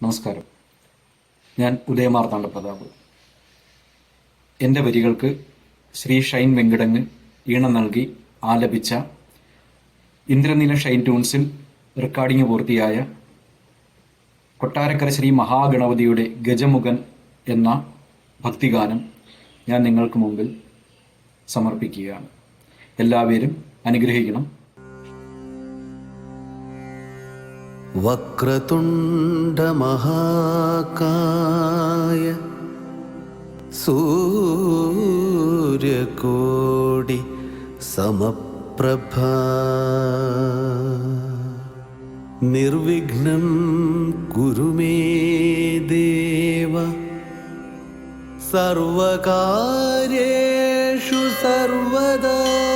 നമസ്കാരം. ഞാൻ ഉദയമാർത്താണ്ഡ പ്രതാപ് എന്റെ വരികൾക്ക് ശ്രീ ഷൈൻ വെങ്കിടങ്ങ് ഈണം നൽകി ആലപിച്ച ഇന്ദ്രനീല ഷൈൻ ട്യൂൺസിൽ റെക്കോർഡിംഗ് പൂർത്തിയായ കൊട്ടാരക്കര ശ്രീ മഹാഗണപതിയുടെ ഗജമുഖൻ എന്ന ഭക്തിഗാനം ഞാൻ നിങ്ങൾക്ക് മുമ്പിൽ സമർപ്പിക്കുകയാണ്. എല്ലാവരും അനുഗ്രഹിക്കണം. വക്രതുണ്ടമഹാകായ സൂര്യകോടി സമപ്രഭ. നിർവിഘ്നം കുരുമേ ദേവ. സർവകാര്യേഷു സർവദാ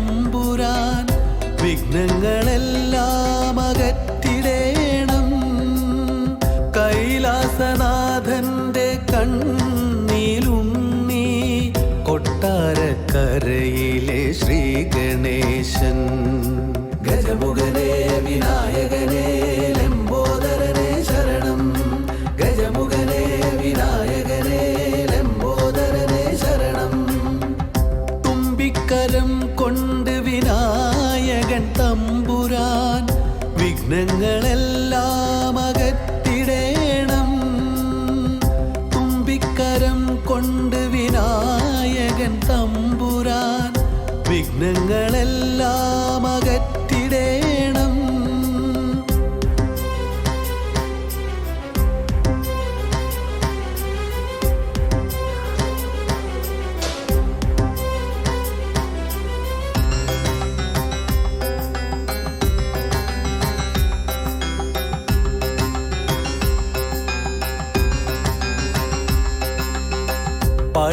തമ്പുരാൻ വിഘ്നങ്ങളെല്ലാം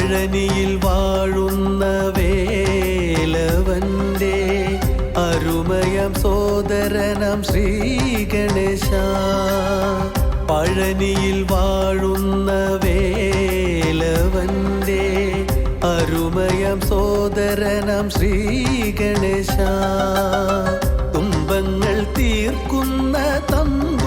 പഴനിയിൽ വാഴുന്ന വേലവന്റെ അരുമയം സോദരനം ശ്രീ ഗണേശ. പഴനിയിൽ വാഴുന്ന വേലവന്റെ അരുമയം സോദരനം ശ്രീ ഗണേശ. തുമ്പങ്ങൾ തീർക്കുന്ന തമ്പുരാനേ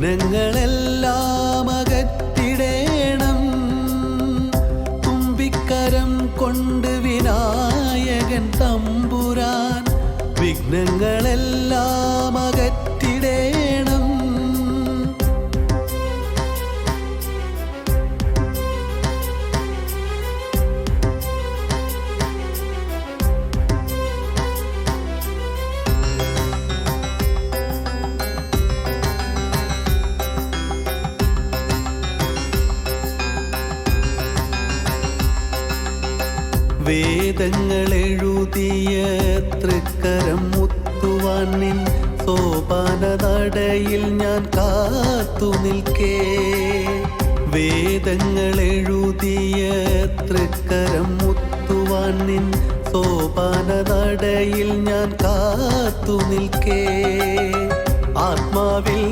വിഘ്നങ്ങളെല്ലാം അകറ്റിടേണം തുമ്പിക്കരം കൊണ്ട് വിനായകൻ തമ്പുരാൻ വിഘ്നങ്ങളെല്ലാം അകറ്റിടേണം വേദങ്ങൾ എഴുതിയ തൃക്കരം മുത്തുവാൻ നിൻ സോപാനതടയിൽ ഞാൻ കാത്തു നിൽക്കേ. വേദങ്ങൾ എഴുതിയ തൃക്കരം മുത്തുവാൻ നിൻ സോപാനതടയിൽ ഞാൻ കാത്തു നിൽക്കേ. ആത്മാവിൽ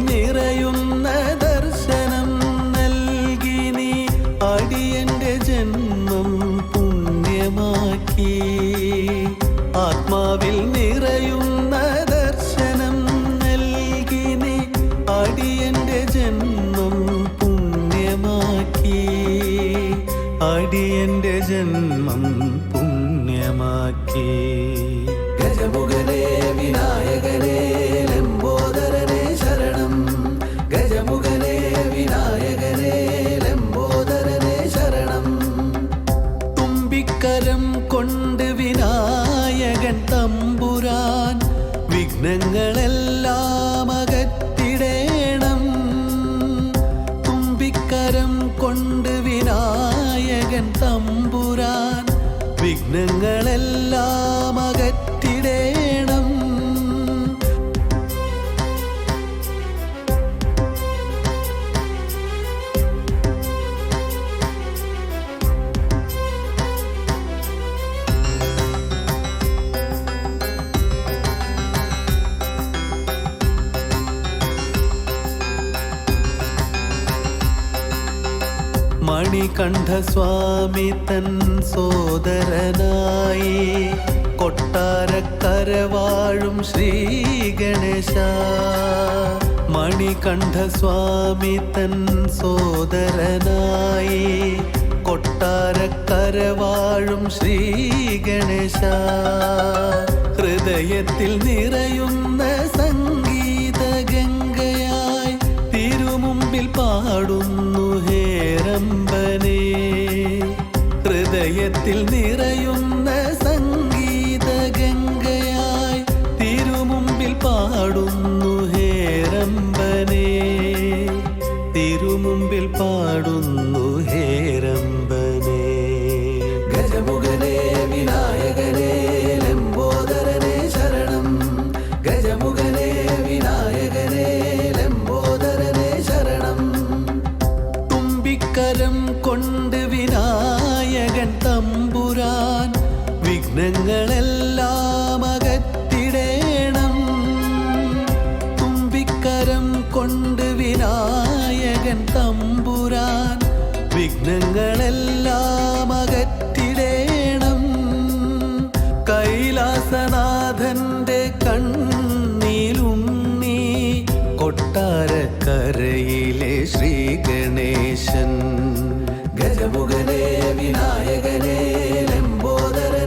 പുണ്യമാക്കി ഗജമുഖനേ വിനായകനേ ലംബോദരനേ ശരണം. ഗജമുഖനേ വിനായകനേ ലംബോദരനേ ശരണം. തുമ്പിക്കരം കൊണ്ട് വിനായകൻ തമ്പുരാൻ വിഘ്നങ്ങളെല്ലാം അകറ്റിടേണം. തുമ്പിക്കരം കൊണ്ട് വിനായകൻ തമ്പുരാൻ വിഘ്നങ്ങളെല്ലാം മണികണ്ഠസ്വാമി തൻ സോദരനായി. കൊട്ടാരക്കരവാഴും ശ്രീ ഗണേശ. മണികണ്ഠസ്വാമി തൻ സോദരനായി. കൊട്ടാരക്കരവാഴും ശ്രീ ഗണേശ. ഹൃദയത്തിൽ നിറയുന്ന സംഗീത ഗംഗയായി തിരുമുമ്പിൽ പാടുന്നു ഹൃദയത്തിൽ നിറയുന്ന മകൻ തമ്പുരാൻ വിഘ്നങ്ങളെല്ലാം അകറ്റിടേണം. കൈലാസനാഥന്റെ കണ്ണിലുണ്ണി കൊട്ടാരക്കരയിലെ ശ്രീ ഗണേശൻ ഗജമുഖനേ വിനായകനേ ലംബോദരൻ